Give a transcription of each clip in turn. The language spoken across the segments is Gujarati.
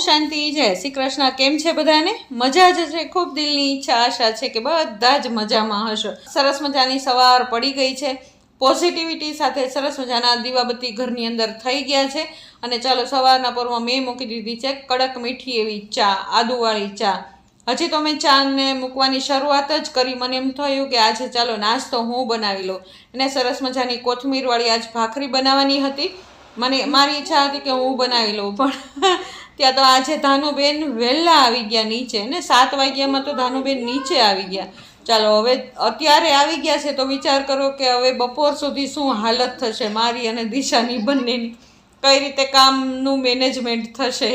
જય શ્રી કૃષ્ણ. કેમ છે બધાને? મજા જ છે ખૂબ દિલની ઈચ્છા, આશા છે કે બધા જ મજામાં હશો. સરસ મજાની સવાર પડી ગઈ છે. પોઝિટિવિટી સાથે સરસ મજાના દીવાબત્તી ઘરની અંદર થઈ ગયા છે. અને ચાલો સવારના પરમાં મેં મૂકી દીધી છે કડક મીઠી એવી ચા, આદુવાળી ચા. હજી તો મેં ચાને મૂકવાની શરૂઆત જ કરી. મને એમ થયું કે આજે ચાલો નાસ્તો હું બનાવી લઉં. અને સરસ મજાની કોથમીરવાળી આજ ભાખરી બનાવવાની હતી. મને મારી ઈચ્છા હતી કે હું બનાવી લઉં, પણ ત્યાં તો આજે ધાનુબેન વહેલા આવી ગયા નીચે ને સાત વાગ્યામાં તો ધાનુબેન નીચે આવી ગયા. ચાલો, હવે અત્યારે આવી ગયા છે તો વિચાર કરો કે હવે બપોર સુધી શું હાલત થશે મારી અને દિશાની બંનેની. કઈ રીતે કામનું મેનેજમેન્ટ થશે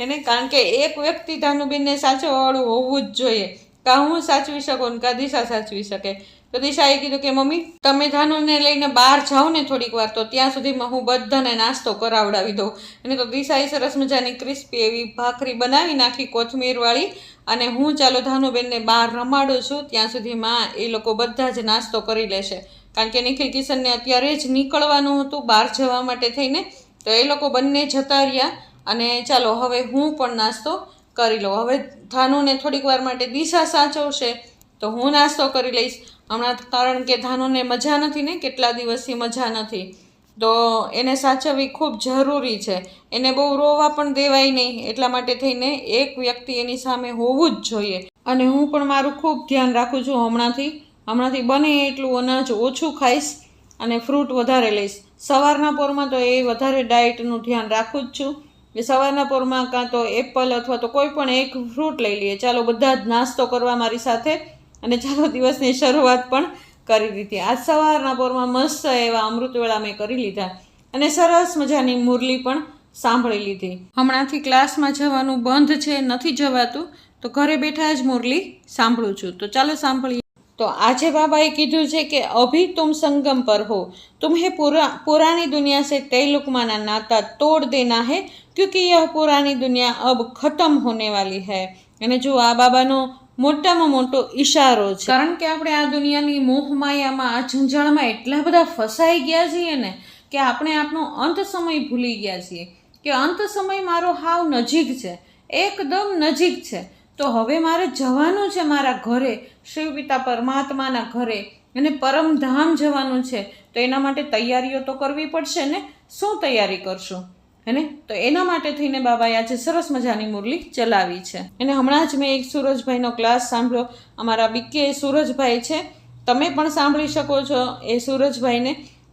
એને કારણ કે એક વ્યક્તિ ધાનુબેનને સાચવવાળું હોવું જ જોઈએ. કાં હું સાચવી શકું ને કાં દિશા સાચવી શકે? તો દિશાએ કીધું કે, મમ્મી, તમે ધાનુને લઈને બહાર જાઓ ને થોડીક વાર, તો ત્યાં સુધીમાં હું બધાને નાસ્તો કરાવડાવી દઉં. અને તો દિશાએ સરસ મજાની ક્રિસ્પી એવી ભાખરી બનાવી નાખી કોથમીરવાળી અને હું ચાલો ધાનુબેનને બહાર રમાડું છું, ત્યાં સુધીમાં એ લોકો બધા જ નાસ્તો કરી લેશે. કારણ કે નિખિલ કિશનને અત્યારે જ નીકળવાનું હતું બહાર જવા માટે થઈને, તો એ લોકો બંને જતા રહ્યા અને ચાલો હવે હું પણ નાસ્તો કરી લઉં. હવે ધાનુને થોડીક વાર માટે દિશા સાચવશે. તો હું નાસ્તો કરી લઈશ. હમણાં કારણ કે ધાનુને મજા નથી ને, કેટલા દિવસથી મજા નથી. તો એને સાચવવી ખૂબ જરૂરી છે. એને બહુ રોવા પણ દેવાય નહીં. એટલા માટે થઈને એક વ્યક્તિ એની સામે હોવું જ જોઈએ. અને હું પણ મારું ખૂબ ધ્યાન રાખું છું હમણાંથી. હમણાંથી બને એટલું અનાજ ઓછું ખાઈશ અને ફ્રૂટ વધારે લઈશ. સવારના પોરમાં તો એ વધારે ડાયટનું ધ્યાન રાખું જ છું. સવારના પોરમાં કાં તો એપલ અથવા તો કોઈ પણ એક ફ્રૂટ લઈ લઈએ. ચાલો બધા જ નાસ્તો કરવા મારી સાથે. અને ચાલો દિવસની શરૂઆત પણ કરી દીધી. આજ સવારના પોરમાં મસ્ત એવા અમૃતવેળા મેં કરી લીધા અને સરસ મજાની મુરલી પણ સાંભળી લીધી. હમણાંથી ક્લાસમાં જવાનું બંધ છે, નથી જવાતું, તો ઘરે બેઠા જ મુરલી સાંભળું છું. તો ચાલો સાંભળીએ. તો આજે બાબાએ કીધું છે કે, અભી તુમ સંગમ પર હો. તુમ્હે પુરા પુરાની દુનિયા સે તૈલુકમાના નાતા તોડ દેના હે, ક્યુકી યહ પુરાની દુનિયા અબ ખતમ હોને વાલી હૈ. અને જો આ બાબાનો મોટામાં મોટો ઈશારો છે. કારણ કે આપણે આ દુનિયાની મોહમાયામાં આ ઝંઝાળમાં એટલા બધા ફસાઈ ગયા છીએ ને કે આપણે આપણો અંત સમય ભૂલી ગયા છીએ કે અંત સમય મારો હાવ નજીક છે, એકદમ નજીક છે. તો હવે મારે જવાનું છે મારા ઘરે, શિવ પિતા પરમાત્માના ઘરે અને પરમધામ જવાનું છે. તો એના માટે તૈયારીઓ તો કરવી પડશે ને? શું તૈયારી કરશું? હેને તો એના માટે થઈને બાબાએ આજે સરસ મજાની મુરલી ચલાવી છે. અને હમણાં જ મેં એક સુરજભાઈનો ક્લાસ સાંભળ્યો. અમારા બીકે સુરજભાઈ છે. તમે પણ સાંભળી શકો છો એ સુરજભાઈને.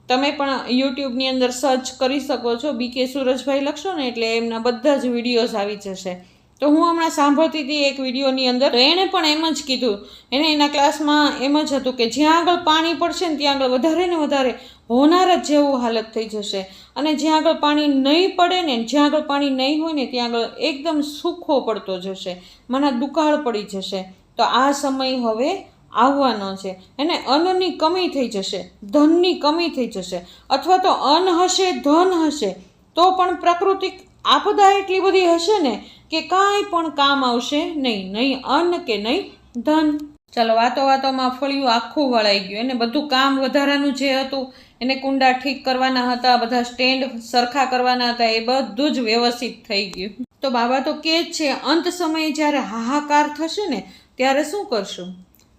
તમે પણ યુટ્યુબની અંદર સર્ચ કરી શકો છો. બીકે સુરજભાઈ લખશો ને એટલે એમના બધા જ વિડીયોઝ આવી જશે. તો હું હમણાં સાંભળતી હતી એક વિડીયોની અંદર. એણે પણ એમ જ કીધું. એને એના ક્લાસમાં એમ જ હતું કે જ્યાં આગળ પાણી પડશે ને ત્યાં આગળ વધારે ને વધારે હોનાર જ જેવું હાલત થઈ જશે. અને જ્યાં આગળ પાણી નહીં પડે ને, જ્યાં આગળ પાણી નહીં હોય ને, ત્યાં આગળ એકદમ સૂખો પડતો જશે. મને દુકાળ પડી જશે. તો આ સમય હવે આવવાનો છે. એને અન્નની કમી થઈ જશે. ધનની કમી થઈ જશે. અથવા તો અન્ન હશે, ધન હશે, તો પણ પ્રાકૃતિક આપદા એટલી બધી હશે ને કે કાંઈ પણ કામ આવશે નહીં. નહીં અન્ન કે નહીં ધન. ચાલો વાતો વાતોમાં ફળિયું આખું વળાઈ ગયું. એને બધું કામ વધારાનું જે હતું, એને કુંડા ઠીક કરવાના હતા, બધા સ્ટેન્ડ સરખા કરવાના હતા, એ બધું જ વ્યવસ્થિત થઈ ગયું. તો બાબા તો કે જ છે, અંત સમયે જ્યારે હાહાકાર થશે ને, ત્યારે શું કરશું?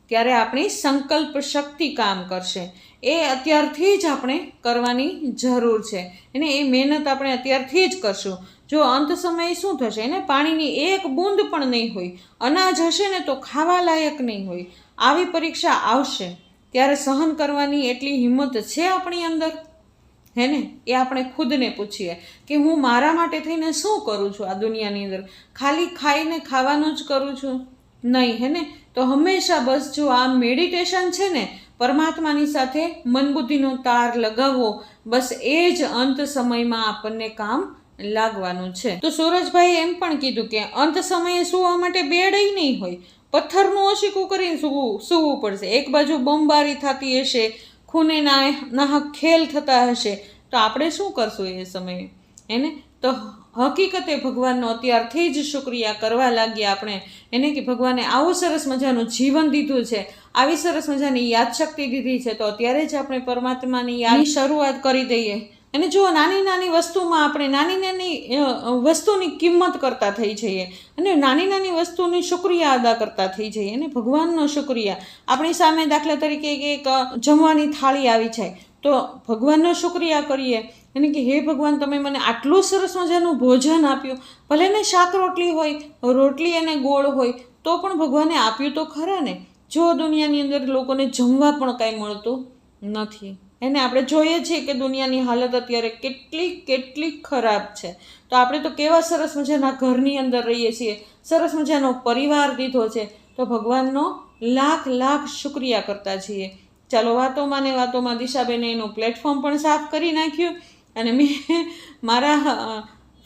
ત્યારે આપણી સંકલ્પ શક્તિ કામ કરશે. એ અત્યારથી જ આપણે કરવાની જરૂર છે. અને એ મહેનત આપણે અત્યારથી જ કરશું. જો અંત સમયે શું થશે? એને પાણીની એક બૂંદ પણ નહીં હોય. અનાજ હશે ને તો ખાવા લાયક નહીં હોય. આવી પરીક્ષા આવશે. ત્યારે સહન કરવાની એટલી હિંમત છે આપણી અંદર? હે ને? એ આપણે ખુદને પૂછીએ કે હું મારા માટે થઈને શું કરું છું આ દુનિયાની અંદર? ખાલી ખાઈને ખાવાનું જ કરું છું? નહીં, હે ને? તો હંમેશા બસ જો આ મેડિટેશન છે ને, પરમાત્માની સાથે મનબુદ્ધિનો તાર લગાવવો, બસ એ જ અંત સમયમાં આપણને કામ લાગવાનું છે. તો સુરજભાઈ એમ પણ કીધું કે અંત સમયે સુવા માટે બેડય નહીં હોય. પથ્થરનું ઓશીકું કરીને સૂવું સૂવું પડશે. એક બાજુ બમબારી થતી હશે ખૂને નાહક ખેલ થતા હશે. તો આપણે શું કરશું એ સમયે? એને? તો હકીકતે ભગવાનનો અત્યારથી જ શુક્રિયા કરવા લાગ્યા આપણે. એને કે ભગવાને આવું સરસ મજાનું જીવન દીધું છે. આવી સરસ મજાની યાદશક્તિ દીધી છે. તો અત્યારે જ આપણે પરમાત્માની યાદ શરૂઆત કરી દઈએ. અને જો નાની નાની વસ્તુમાં આપણે નાની નાની વસ્તુની કિંમત કરતા થઈ જઈએ અને નાની નાની વસ્તુની શુક્રિયા અદા કરતા થઈ જઈએ અને ભગવાનનો શુક્રિયા. આપણી સામે દાખલા તરીકે એક જમવાની થાળી આવી જાય, તો ભગવાનનો શુક્રિયા કરીએ. એને કે, હે ભગવાન, તમે મને આટલું સરસ મજાનું ભોજન આપ્યું. ભલે ને શાક રોટલી હોય, રોટલી અને ગોળ હોય, તો પણ ભગવાને આપ્યું તો ખરા ને? જો દુનિયાની અંદર લોકોને જમવા પણ કાંઈ મળતું નથી. એને આપણે જોઈએ છીએ કે દુનિયાની હાલત અત્યારે કેટલી કેટલી ખરાબ છે. તો આપણે તો કેવા સરસ મજાના ઘરની અંદર રહીએ છીએ, સરસ મજાનો પરિવાર દીધો છે, તો ભગવાનનો લાખ લાખ શુક્રિયા કરતા છીએ. ચાલો વાતોમાં ને વાતોમાં દિશાબેને એનું પ્લેટફોર્મ પણ સાફ કરી નાખ્યું અને મેં મારા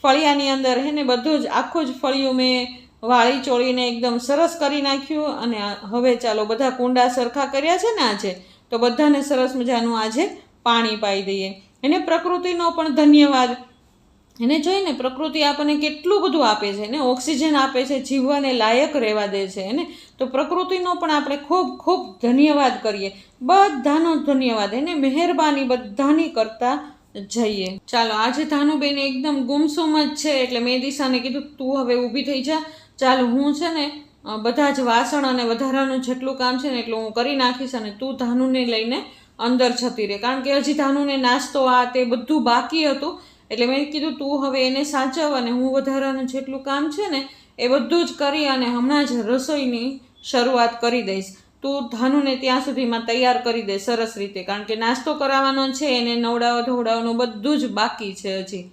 ફળિયાની અંદર હે ને બધું જ, આખું જ ફળિયું મેં વાળી ચોળીને એકદમ સરસ કરી નાખ્યું અને હવે ચાલો બધા કુંડા સરખા કર્યા છે ને આજે? તો બધાને સરસ મજાનું આજે પાણી પાઈ દઈએ. એને પ્રકૃતિનો પણ ધન્યવાદ. એને જોઈને પ્રકૃતિ આપણને કેટલું બધું આપે છે ને ઓક્સિજન આપે છે, જીવવાને લાયક રહેવા દે છે, એને. તો પ્રકૃતિનો પણ આપણે ખૂબ ખૂબ ધન્યવાદ કરીએ. બધાનો ધન્યવાદ. એને મહેરબાની બધાની કરતા જઈએ. ચાલો, આજે ધાનુબેન એકદમ ગુમસુમ જ છે, એટલે મેં દિશાને કીધું, તું હવે ઊભી થઈ જા. ચાલ, હું છે ને બધા જ વાસણ અને વધારાનું જેટલું કામ છે ને એટલું હું કરી નાખીશ અને તું ધાનુને લઈને અંદર જતી રહે. કારણ કે હજી ધાનુને નાસ્તો આ તે બધું બાકી હતું. એટલે મેં કીધું તું હવે એને સાચવ અને હું વધારાનું જેટલું કામ છે ને એ બધું જ કરી અને હમણાં જ રસોઈની શરૂઆત કરી દઈશ. તું ધાનુને ત્યાં સુધીમાં તૈયાર કરી દે સરસ રીતે. કારણ કે નાસ્તો કરાવવાનો છે, એને નવડાવવા ધોવડાવવાનું બધું જ બાકી છે હજી.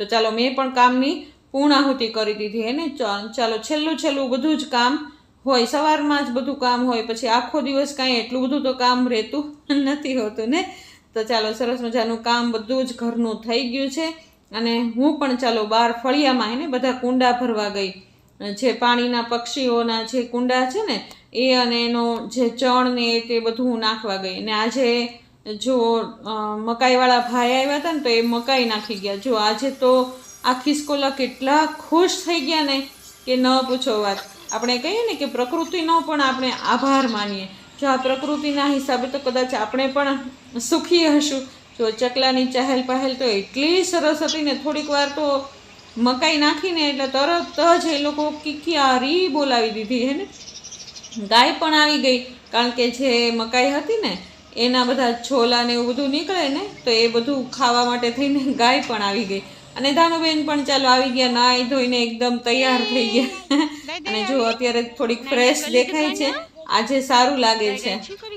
તો ચાલો મેં પણ કામની પૂર્ણાહુતિ કરી દીધી એને ચાલો, છેલ્લું છેલ્લું બધું જ કામ હોય, સવારમાં જ બધું કામ હોય, પછી આખો દિવસ કાંઈ એટલું બધું તો કામ રહેતું નથી હોતું, ને? તો ચાલો, સરસ મજાનું કામ બધું જ ઘરનું થઈ ગયું છે. અને હું પણ ચાલો બહાર ફળિયામાં એને બધા કુંડા ભરવા ગઈ. જે પાણીના પક્ષીઓના જે કુંડા છે ને, એ અને એનો જે ચણ ને તે બધું હું નાખવા ગઈ. અને આજે જો મકાઈવાળા ભાઈ આવ્યા હતા ને, તો એ મકાઈ નાખી ગયા. જો આજે તો આ ખિસકોલા કેટલા ખુશ થઈ ગયા ને કે ન પૂછો વાત. આપણે કહીએ ને કે પ્રકૃતિનો પણ આપણે આભાર માનીએ. જો આ પ્રકૃતિના હિસાબે તો કદાચ આપણે પણ સુખી હશું. જો ચકલાની ચહેલ પહેલ તો એટલી સરસ હતી ને થોડીક વાર તો મકાઈ નાખીને એટલે તરત જ એ લોકો કિકિયારી બોલાવી દીધી, હે ને? ગાય પણ આવી ગઈ. કારણ કે જે મકાઈ હતી ને, એના બધા છોલા ને એવું બધું નીકળે ને, તો એ બધું ખાવા માટે થઈને ગાય પણ આવી ગઈ. અને ધાનુબેન પણ ચાલો આવી ગયા નાઈ ધોઈને એકદમ તૈયાર થઈ ગયા. અને જો અત્યારે થોડીક ફ્રેશ દેખાય છે. આજે સારું લાગે છે.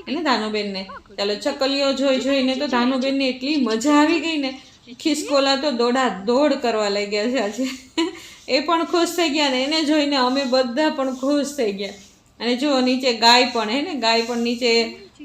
એને ધાનુબેનને. ચાલો ચકલીઓ જોઈ જોઈને તો ધાનુબેનને એટલી મજા આવી ગઈ ને. ખિસકોલા તો દોડા દોડ કરવા લઈ ગયા છે આજે. એ પણ ખુશ થઈ ગયા ને. એને જોઈને અમે બધા પણ ખુશ થઈ ગયા. અને જો નીચે ગાય પણ હે ને. ગાય પણ નીચે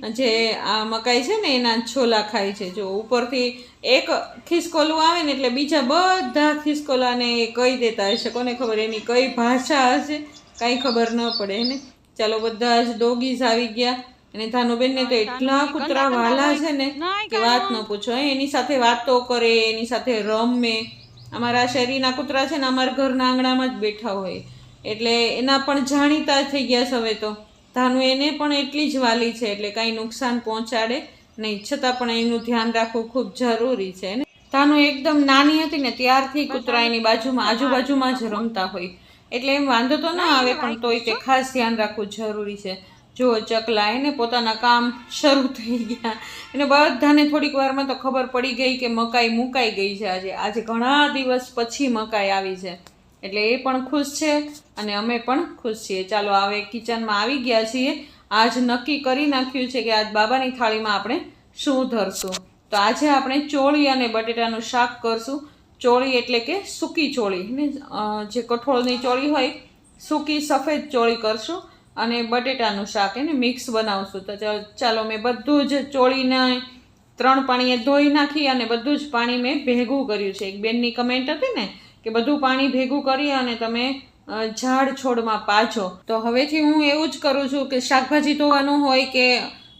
જે આ મકાઈ છે ને એના છોલા ખાય છે. જો ઉપરથી એક ખિસકોલું આવે ને એટલે બીજા બધા ખિસકોલાને એ કહી દેતા હશે. કોને ખબર? એની કઈ ભાષા હશે? કાંઈ ખબર ન પડે ને? ચાલો બધા જ ડોગીઝ આવી ગયા. અને ધાનુબેનને તો એટલા કૂતરા વાલા છે ને કે વાત ન પૂછો એની સાથે વાતો કરે એની સાથે રમે. અમારા શેરીના કૂતરા છે ને અમારા ઘરના આંગણામાં જ બેઠા હોય. એટલે એના પણ જાણીતા થઈ ગયા છે હવે તો. ધાનુ એને પણ એટલી જ વાલી છે એટલે કાંઈ નુકસાન પહોંચાડે નહીં. છતાં પણ એનું ધ્યાન રાખવું ખૂબ જરૂરી છે. ને ધાનુ એકદમ નાની હતી ને ત્યારથી કૂતરા એની બાજુમાં આજુબાજુમાં જ રમતા હોય. એટલે એમ વાંધો તો ના આવે પણ તોય તે ખાસ ધ્યાન રાખવું જરૂરી છે. જો ચકલા એને પોતાના કામ શરૂ થઈ ગયા. એને બધાને થોડીક વારમાં તો ખબર પડી ગઈ કે મકાઈ મુકાઈ ગઈ છે આજે. આજે ઘણા દિવસ પછી મકાઈ આવી છે. એટલે એ પણ ખુશ છે અને અમે પણ ખુશ છીએ. ચાલો, હવે કિચનમાં આવી ગયા છીએ. આજ નક્કી કરી નાખ્યું છે કે આજ બાબાની થાળીમાં આપણે શું ધરશું? તો આજે આપણે ચોળી અને બટેટાનું શાક કરશું. ચોળી એટલે કે સૂકી ચોળી જે કઠોળની ચોળી હોય, સૂકી સફેદ ચોળી કરશું અને બટેટાનું શાક એને મિક્સ બનાવશું. તો ચાલો, મેં બધું જ ચોળીને ત્રણ પાણીએ ધોઈ નાખી અને બધું જ પાણી મેં ભેગું કર્યું છે. એક બેનની કમેન્ટ હતી ને કે બધું પાણી ભેગું કરી અને તમે ઝાડ છોડમાં પાછો. તો હવેથી હું એવું જ કરું છું કે શાકભાજી ધોવાનું હોય કે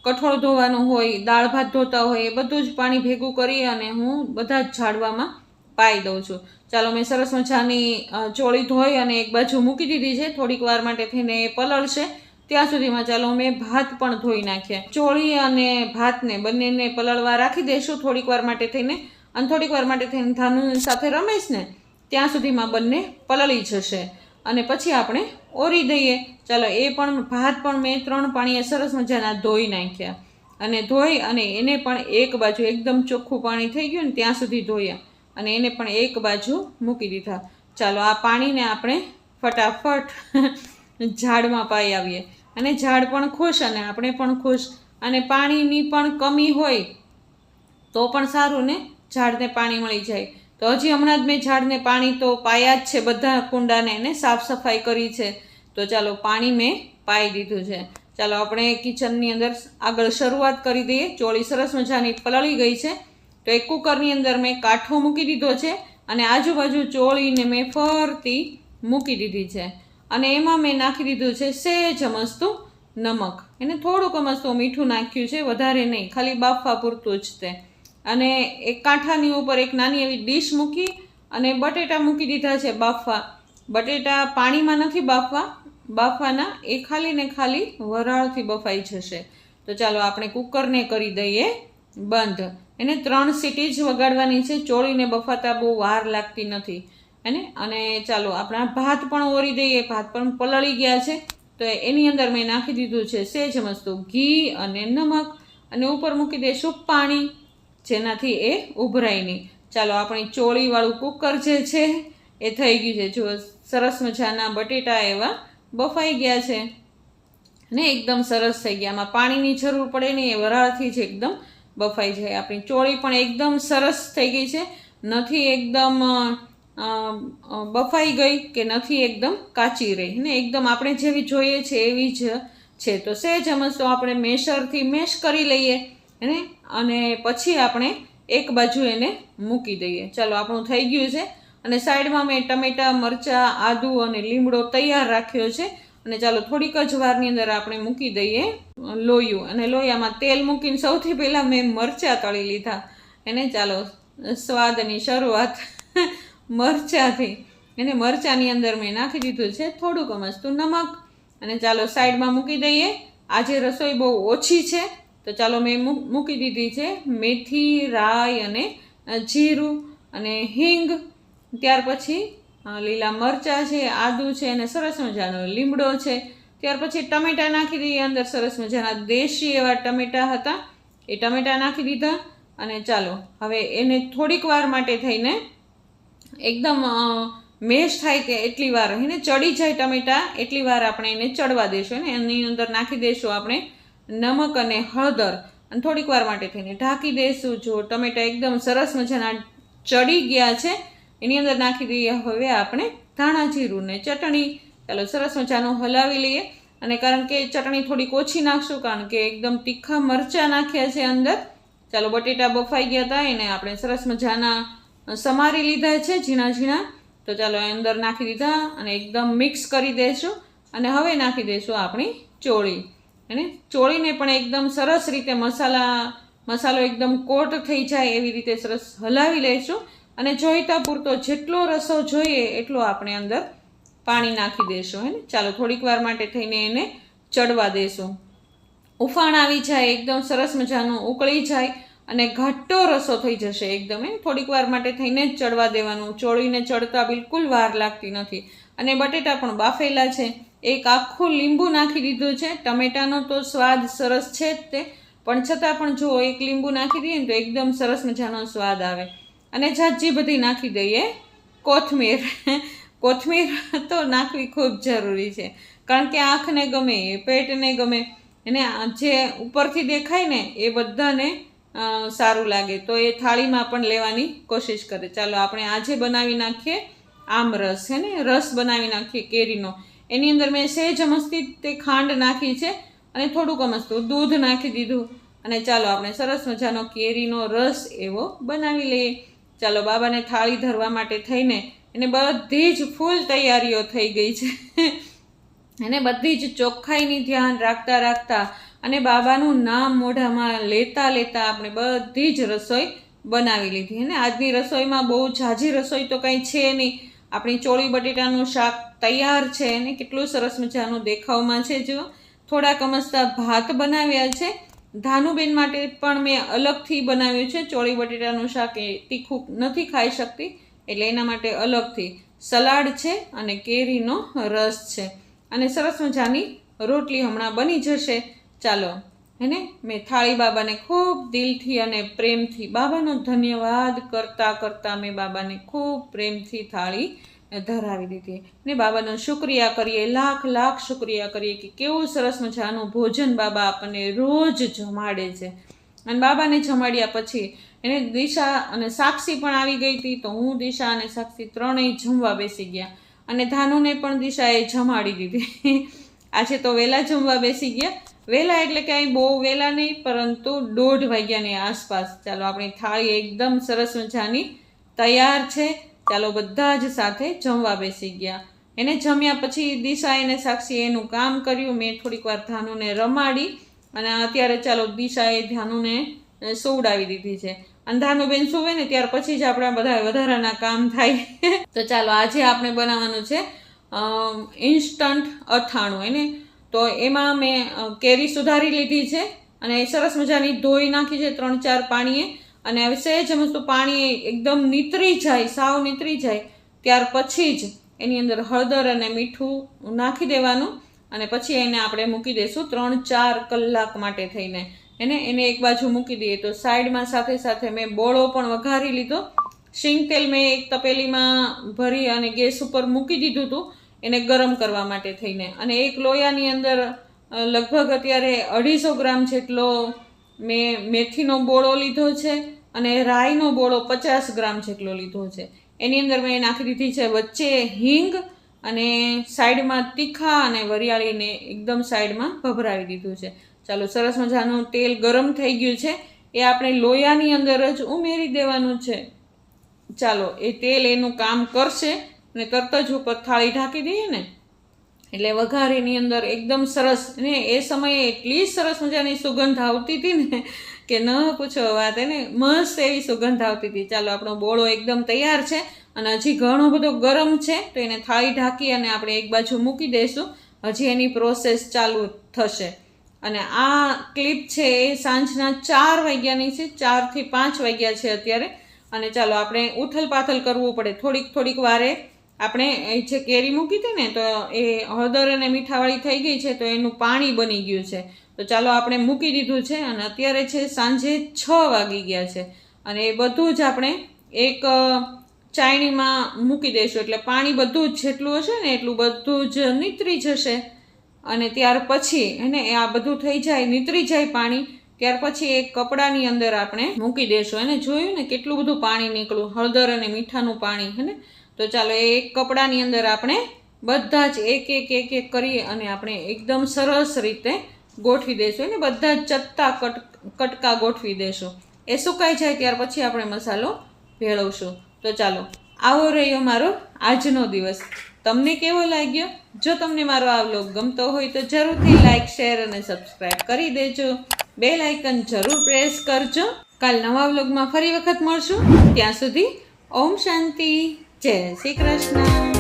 કઠોળ ધોવાનું હોય, દાળ ભાત ધોતા હોય, એ બધું જ પાણી ભેગું કરી અને હું બધા જ ઝાડવામાં પાઈ દઉં છું. ચાલો, મેં સરસ મજાની ચોળી ધોઈ અને એક બાજુ મૂકી દીધી છે. થોડીક વાર માટે થઈને એ પલળશે. ત્યાં સુધીમાં ચાલો, મેં ભાત પણ ધોઈ નાખ્યા. ચોળી અને ભાતને બંનેને પલળવા રાખી દઈશું થોડીક વાર માટે થઈને, અને થોડીક વાર માટે થઈને ધાનું સાથે રમેશ ને ત્યાં સુધીમાં બંને પલળી જશે. અને પછી આપણે ઓરી દઈએ. ચાલો, એ પણ ભાત પણ મેં ત્રણ પાણીએ સરસ મજાના ધોઈ નાખ્યા. અને ધોઈ અને એને પણ એક બાજુ એકદમ ચોખ્ખું પાણી થઈ ગયું ને ત્યાં સુધી ધોયા. અને એને પણ એક બાજુ મૂકી દીધા. ચાલો, આ પાણીને આપણે ફટાફટ ઝાડમાં પાઈ આવીએ. અને ઝાડ પણ ખુશ અને આપણે પણ ખુશ. અને પાણીની પણ કમી હોય તો પણ સારું ને ઝાડને પાણી મળી જાય. તો હજી હમણાં જ મેં ઝાડને પાણી તો પાયા જ છે બધા કુંડાને એને સાફ સફાઈ કરી છે. તો ચાલો પાણી મેં પાઈ દીધું છે. ચાલો આપણે કિચનની અંદર આગળ શરૂઆત કરી દઈએ. ચોળી સરસ મજાની પલળી ગઈ છે. તો એક કુકરની અંદર મેં કાઠો મૂકી દીધો છે અને આજુબાજુ ચોળીને મેં ફરતી મૂકી દીધી છે. અને એમાં મેં નાખી દીધું છે સેજ અમસ્તું નમક. એને થોડુંક અમસ્તું મીઠું નાખ્યું છે, વધારે નહીં, ખાલી બાફવા પૂરતું જ તે. અને એક કાંઠાની ઉપર એક નાની એવી ડીશ મૂકી અને બટેટા મૂકી દીધા છે બાફવા. બટેટા પાણીમાં નથી બાફવા, બાફવાના એ ખાલી ને ખાલી વરાળથી બફાઈ જશે. તો ચાલો આપણે કુકરને કરી દઈએ બંધ. એને ત્રણ સીટી જ વગાડવાની છે, ચોળીને બફાતા બહુ વાર લાગતી નથી. એને, અને ચાલો આપણા ભાત પણ ઓરી દઈએ, ભાત પણ પલળી ગયા છે. તો એની અંદર મેં નાખી દીધું છે સેજ મસ્તું ઘી અને નમક અને ઉપર મૂકી દઈશું પાણી. જેનાથી એ ઉભરાય નહીં. ચાલો, આપણી ચોળીવાળું કુકર જે છે, એ થઈ ગયું છે. જો સરસ મજાના બટેટા એવા બફાઈ ગયા છે. ને એકદમ સરસ થઈ ગયા. આમાં પાણીની જરૂર પડે નહીં એ વરાળથી જ એકદમ બફાઈ જાય. આપણી ચોળી પણ એકદમ સરસ થઈ ગઈ છે. નથી એકદમ બફાઈ ગઈ કે નથી એકદમ કાચી રહી. ને એકદમ આપણે જેવી જોઈએ છે એવી જ છે. તો સહેજ અમસ્તો આપણે મેશરથી મેશ કરી લઈએ. ને? અને પછી આપણે એક બાજુ એને મૂકી દઈએ. ચાલો, આપણું થઈ ગયું છે. અને સાઈડમાં મેં ટમેટાં, મરચાં, આદુ અને લીમડો તૈયાર રાખ્યો છે. અને ચાલો, થોડીક જ વારની અંદર આપણે મૂકી દઈએ લોયું. અને લોયામાં તેલ મૂકીને સૌથી પહેલાં મેં મરચાં તળી લીધા. એને ચાલો, સ્વાદની શરૂઆત મરચાંથી. એને મરચાંની અંદર મેં નાખી દીધું છે થોડુંક મસ્તું નમક. અને ચાલો, સાઈડમાં મૂકી દઈએ. આજે રસોઈ બહુ ઓછી છે. તો ચાલો મેં મૂકી દીધી છે મેથી, રાઈ અને જીરું અને હિંગ. ત્યાર પછી લીલા મરચાં છે, આદું છે અને સરસ મજાનો લીમડો છે. ત્યાર પછી ટમેટાં નાખી દઈએ અંદર સરસ મજાના દેશી એવા ટમેટાં હતા. એ ટમેટાં નાખી દીધા અને ચાલો, હવે એને થોડીક વાર માટે થઈને એકદમ મેશ થાય કે એટલી વાર એને ચડી જાય ટમેટા, એટલી વાર આપણે એને ચડવા દઈશું ને એની અંદર નાખી દઈશું આપણે નમક અને હળદર અને થોડીક વાર માટે થઈને ઢાંકી દઈશું. જો ટમેટા એકદમ સરસ મજાના ચડી ગયા છે, એની અંદર નાખી દઈએ હવે આપણે ધાણા જીરું ને ચટણી. ચાલો, સરસ મજાનું હલાવી લઈએ અને કારણ કે ચટણી થોડીક ઓછી નાખશું, કારણ કે એકદમ તીખા મરચાં નાખ્યા છે અંદર. ચાલો, બટેટા બફાઈ ગયા હતા, એને આપણે સરસ મજાના સમારી લીધા છે ઝીણા ઝીણા. તો ચાલો અંદર નાખી દીધા અને એકદમ મિક્સ કરી દઈશું અને હવે નાખી દઈશું આપણી ચોળી. અને ચોળીને પણ એકદમ સરસ રીતે મસાલા, મસાલો એકદમ કોટ થઈ જાય એવી રીતે સરસ હલાવી લઈશું અને જોઈતા પૂરતો જેટલો રસો જોઈએ એટલો આપણે અંદર પાણી નાખી દઈશું હે ને ચાલો, થોડીક વાર માટે થઈને એને ચડવા દઈશું ઉફાણ આવી જાય, એકદમ સરસ મજાનું ઉકળી જાય અને ઘટ્ટો રસો થઈ જશે એકદમ એ થોડીક વાર માટે થઈને જ ચડવા દેવાનું. ચોળીને ચડતા બિલકુલ વાર લાગતી નથી. અને બટેટા પણ બાફેલા છે. એક આખું લીંબુ નાખી દીધું છે. ટમેટાનો તો સ્વાદ સરસ છે જ તે. પણ છતાં પણ જો એક લીંબુ નાખી દઈએ ને તો એકદમ સરસ મજાનો સ્વાદ આવે. અને જાજી બધી નાખી દઈએ, કોથમીર. કોથમીર તો નાખવી ખૂબ જરૂરી છે. કારણ કે આંખને ગમે, પેટને ગમે, એને જે ઉપરથી દેખાય ને એ બધાને સારું લાગે. તો એ થાળીમાં પણ લેવાની કોશિશ કરે. ચાલો, આપણે આજે બનાવી નાખીએ આમ રસ. હે ને? રસ બનાવી નાખીએ કેરીનો. એની અંદર મેં સહેજ અમસ્તી તે ખાંડ નાખી છે અને થોડુંક અમસ્તું દૂધ નાખી દીધું. અને ચાલો આપણે સરસ મજાનો કેરીનો રસ એવો બનાવી લઈએ. ચાલો બાબાને થાળી ધરવા માટે થઈને એને બધી જ ફૂલ તૈયારીઓ થઈ ગઈ છે. એને બધી જ ચોખ્ખાઈની ધ્યાન રાખતા રાખતા અને બાબાનું નામ મોઢામાં લેતા લેતા આપણે બધી જ રસોઈ બનાવી લીધી. અને આજની રસોઈમાં બહુ ઝાઝી રસોઈ તો કંઈ છે નહીં. આપણી ચોળી બટેટાનું શાક તૈયાર છે અને કેટલું સરસ મજાનું દેખાવમાં છે જો. થોડાક અમસ્તા ભાત બનાવ્યા છે. ધાનુબેન માટે પણ મેં અલગથી બનાવ્યું છે. ચોળી બટેટાનું શાક એ તીખું નથી ખાઈ શકતી, એટલે એના માટે અલગથી સલાડ છે અને કેરીનો રસ છે. અને સરસ મજાની રોટલી હમણાં બની જશે. ચાલો હેને? મેં થાળી બાબાને ખૂબ દિલથી અને પ્રેમથી, બાબાનો ધન્યવાદ કરતા કરતા મેં બાબાને ખૂબ પ્રેમથી થાળી ધરાવી દીધી. ને બાબાનો શુક્રિયા કરીએ, લાખ લાખ શુક્રિયા કરીએ કે કેવું સરસ મજાનું ભોજન બાબા આપણને રોજ જમાડે છે. અને બાબાને જમાડ્યા પછી એને દિશા અને સાક્ષી પણ આવી ગઈ હતી, તો હું દિશા અને સાક્ષી ત્રણેય જમવા બેસી ગયા. અને ધાનુને પણ દિશાએ જમાડી દીધી. આજે તો વહેલા જમવા બેસી ગયા. વહેલા એટલે ક્યાંય બહુ વહેલા નહીં, પરંતુ દોઢ વાગ્યાની આસપાસ. ચાલો, આપણી થાળી એકદમ સરસ મજાની તૈયાર છે. ચાલો, બધા જ સાથે જમવા બેસી ગયા. એને જમ્યા પછી દિશા એને સાક્ષી એનું કામ કર્યું. મેં થોડીક વાર ધાનુને રમાડી અને અત્યારે ચાલો, દિશાએ ધાનુને સોવડાવી દીધી છે. અને ધાનુબેન સુવે ને, ત્યાર પછી જ આપણા બધા વધારાના કામ થાય. તો ચાલો, આજે આપણે બનાવવાનું છે ઇન્સ્ટન્ટ અથાણું. એને તો એમાં મેં કેરી સુધારી લીધી છે અને સરસ મજાની ધોઈ નાખી છે ત્રણ ચાર પાણીએ. અને હવે સહેજ મસ્તું પાણી એકદમ નીતરી જાય, સાવ નીતરી જાય, ત્યાર પછી જ એની અંદર હળદર અને મીઠું નાખી દેવાનું અને પછી એને આપણે મૂકી દઈશું ત્રણ ચાર કલાક માટે થઈને. એને એને એક બાજુ મૂકી દઈએ તો સાઈડમાં સાથે સાથે મેં બોળો પણ વઘારી લીધો. શીંગ તેલ મેં એક તપેલીમાં ભરી અને ગેસ ઉપર મૂકી દીધું હતું. એને ગરમ કરવા માટે થઈને. અને એક લોયાની અંદર લગભગ અત્યારે અઢીસો ગ્રામ જેટલો મેં, મેથીનો બોળો લીધો છે અને રાઈનો બોળો પચાસ ગ્રામ જેટલો લીધો છે. એની અંદર મેં નાખી દીધી છે વચ્ચે હિંગ અને સાઈડમાં તીખા અને વરિયાળીને એકદમ સાઈડમાં ભભરાવી દીધું છે. ચાલો, સરસ મજાનું તેલ ગરમ થઈ ગયું છે. એ આપણે લોયાની અંદર જ ઉમેરી દેવાનું છે. ચાલો, એ તેલ એનું કામ કરશે. અને તરત જ ઉપર થાળી ઢાંકી દઈએ ને, એટલે વઘારીની અંદર એકદમ સરસ ને એ સમયે એટલી સરસ મજાની સુગંધ આવતી હતી ને કે ન પૂછો વાત, એને મસ્ત એવી સુગંધ આવતી હતી. ચાલો, આપણો બોળો એકદમ તૈયાર છે અને હજી ઘણો બધો ગરમ છે, તો એને થાળી ઢાંકી અને આપણે એક બાજુ મૂકી દઈશું. હજી એની પ્રોસેસ ચાલુ થશે. અને આ ક્લિપ છે એ સાંજના ચાર વાગ્યાની છે ચારથી પાંચ વાગ્યા છે અત્યારે. અને ચાલો, આપણે ઉથલ પાથલ કરવું પડે. થોડીક થોડીક વારે આપણે જે કેરી મૂકી હતી ને, તો એ હળદર અને મીઠાવાળી થઈ ગઈ છે, તો એનું પાણી બની ગયું છે. તો ચાલો આપણે મૂકી દીધું છે, અને અત્યારે છે સાંજે છ વાગી ગયા છે. અને એ બધું જ આપણે એક ચાયણીમાં મૂકી દઈશું. એટલે પાણી બધું જ જેટલું હશે ને, એટલું બધું જ નીતરી જશે. અને ત્યાર પછી, એને આ બધું થઈ જાય, નીતરી જાય પાણી, ત્યાર પછી એક કપડાની અંદર આપણે મૂકી દઈશું. એને જોયું ને, કેટલું બધું પાણી નીકળ્યું. હળદર અને મીઠાનું પાણી, હે તો ચાલો એ એક કપડાની અંદર આપણે બધા જ એક એક એક એક કરી અને આપણે એકદમ સરસ રીતે ગોઠવી દઈશું એને બધા જ ચત્તા કટ, કટકા ગોઠવી દઈશું. એ સુકાઈ જાય ત્યાર પછી આપણે મસાલો ભેળવશું. તો ચાલો, આવો રહ્યો મારો આજનો દિવસ. તમને કેવો લાગ્યો? જો તમને મારો આ વ્લોગ ગમતો હોય તો જરૂરથી લાઇક શેર અને સબસ્ક્રાઈબ કરી દેજો. બે લાઇકન જરૂર પ્રેસ કરજો. કાલ નવા વ્લોગમાં ફરી વખત મળશું. ત્યાં સુધી ઓમ શાંતિ. જય શ્રી કૃષ્ણ.